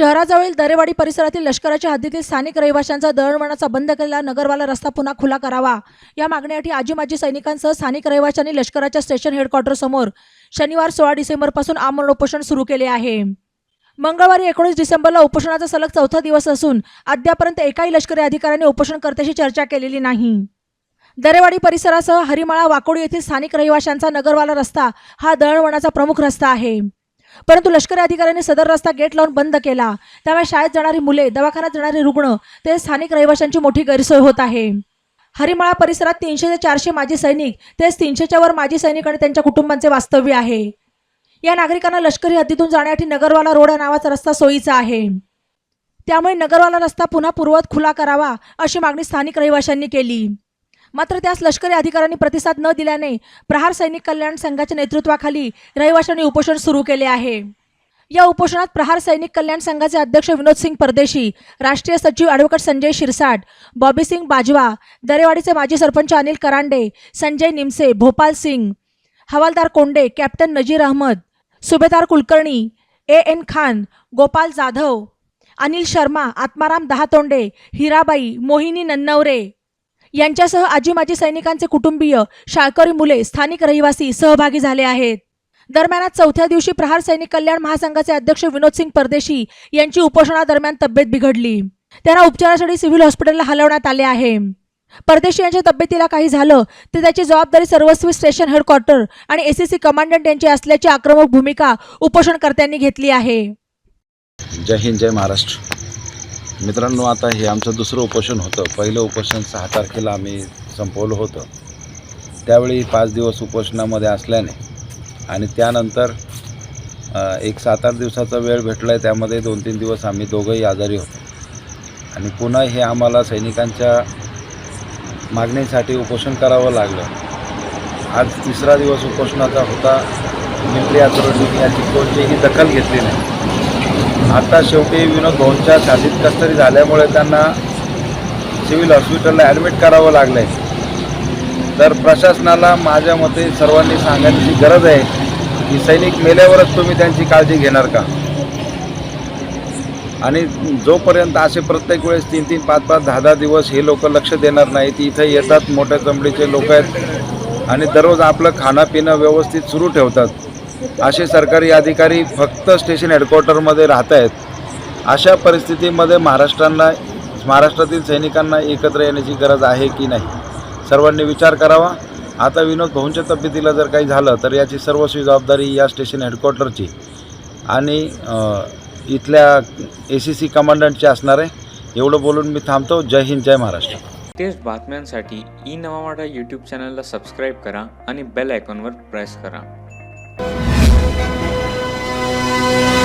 शहराजवळील दरेवाडी परिसरातील लष्कराच्या हद्दीतील स्थानिक रहिवाशांचा दळणवळणाचा बंद केलेला नगरवाला रस्ता पुन्हा खुला करावा. या मागणीसाठी आजी माजी सैनिकांसह स्थानिक रहिवाशांनी लष्कराच्या स्टेशन हेडक्वार्टर समोर शनिवार सोळा डिसेंबरपासून आमरण उपोषण सुरू केले आहे. मंगळवारी एकोणीस डिसेंबरला उपोषणाचा सलग चौथा दिवस असून अद्यापर्यंत एकाही लष्करी अधिकाऱ्याने उपोषणकर्त्याशी चर्चा केलेली नाही. दरेवाडी परिसरासह हरिमाळा वाकोडी येथील स्थानिक रहिवाशांचा नगरवाला रस्ता हा दळणवळणाचा प्रमुख रस्ता आहे. परंतु लष्करी अधिकाऱ्यांनी सदर रस्ता गेट लावून बंद केला. त्यामुळे शाळेत जाणारी मुले दवाखान्यात जाणारे रुग्ण ते स्थानिक रहिवाशांची मोठी गैरसोय होत आहे. हरिमाळा परिसरात तीनशे ते चारशे माजी सैनिक तेच तीनशेच्या वर माजी सैनिक आणि त्यांच्या कुटुंबांचे वास्तव्य आहे. या नागरिकांना लष्करी हद्दीतून जाण्यासाठी नगरवाला रोड नावाचा रस्ता सोयीचा आहे. त्यामुळे नगरवाला रस्ता पुन्हा पूर्ववत खुला करावा अशी मागणी स्थानिक रहिवाशांनी केली. मात्र त्यास लष्करी अधिकाऱ्यांनी प्रतिसाद न दिल्याने प्रहार सैनिक कल्याण संघाच्या नेतृत्वाखाली रहिवाशांनी उपोषण सुरू केले आहे. या उपोषणात प्रहार सैनिक कल्याण संघाचे अध्यक्ष विनोद सिंग परदेशी राष्ट्रीय सचिव ॲडव्होकेट संजय शिरसाट बॉबी सिंग बाजवा दरेवाडीचे माजी सरपंच अनिल करांडे संजय निमसे भोपाल सिंग हवालदार कोंडे कॅप्टन नजीर अहमद सुभेदार कुलकर्णी ए एन खान गोपाल जाधव अनिल शर्मा आत्माराम दहातोंडे हिराबाई मोहिनी नन्नवरे यांच्यासह आजी माजी सैनिकांचे कुटुंबीय शाळकरी मुले स्थानिक रहिवासी सहभागी झाले आहेत. दरम्यान आज चौथ्या दिवशी प्रहार सैनिक कल्याण महासंघाचे अध्यक्ष विनोद सिंग परदेशी यांची उपोषणादरम्यान तब्येत बिघडली. त्यांना उपचारासाठी सिव्हिल हॉस्पिटलला हलवण्यात आले आहे. परदेशी यांच्या तब्येतीला काही झालं तर त्याची जबाबदारी सर्वस्वी स्टेशन हेडक्वार्टर आणि एसीसी कमांडंट यांची असल्याची आक्रमक भूमिका उपोषणकर्त्यांनी घेतली आहे. जय हिंद जय महाराष्ट्र. मित्रांनो आता हे आमचं दुसरं उपोषण होतं. पहिलं उपोषण सहा तारखेला आम्ही संपवलं होतं. त्यावेळी पाच दिवस उपोषणामध्ये असल्याने आणि त्यानंतर एक सात आठ दिवसाचा वेळ भेटला आहे त्यामध्ये दोन तीन दिवस आम्ही दोघंही आजारी होतो. आणि पुन्हा हे आम्हाला सैनिकांच्या मागणीसाठी उपोषण करावं लागलं. आज तिसरा दिवस उपोषणाचा होता. मिलिटरी अथॉरिटीने याची कोणतीही दखल घेतली नाही. आता शेवटी विनोद भाऊंच्या छातीत कसतरी झाल्यामुळे त्यांना सिव्हिल हॉस्पिटलला ॲडमिट करावं लागलं आहे तर प्रशासनाला माझ्या मते सर्वांनी सांगण्याची गरज आहे की सैनिक मेल्यावरच तुम्ही त्यांची काळजी घेणार का? आणि जोपर्यंत असे प्रत्येक वेळेस तीन तीन पाच पाच दहा दहा दिवस हे लोक लक्ष देणार नाहीत इथं येतात मोठ्या चमडीचे लोक आहेत आणि दररोज आपलं खाणं पिणं व्यवस्थित सुरू ठेवतात. असे सरकारी अधिकारी फक्त स्टेशन हेडक्वार्टरमध्ये राहत आहेत. अशा परिस्थितीमध्ये महाराष्ट्रांना महाराष्ट्रातील सैनिकांना एकत्र येण्याची गरज आहे की नाही? सर्वांनी विचार करावा. आता विनोद भाऊंच्या तब्येतीला जर काही झालं तर याची सर्वस्वी जबाबदारी या स्टेशन हेडक्वार्टरची आणि इथल्या ए सी सी कमांडंटची असणार आहे. एवढं बोलून मी थांबतो. जय हिंद जय महाराष्ट्र. लेटेस्ट बातम्यांसाठी ई नवा यूट्यूब चॅनलला सबस्क्राईब करा आणि बेल आयकॉनवर प्रेस करा. Bye.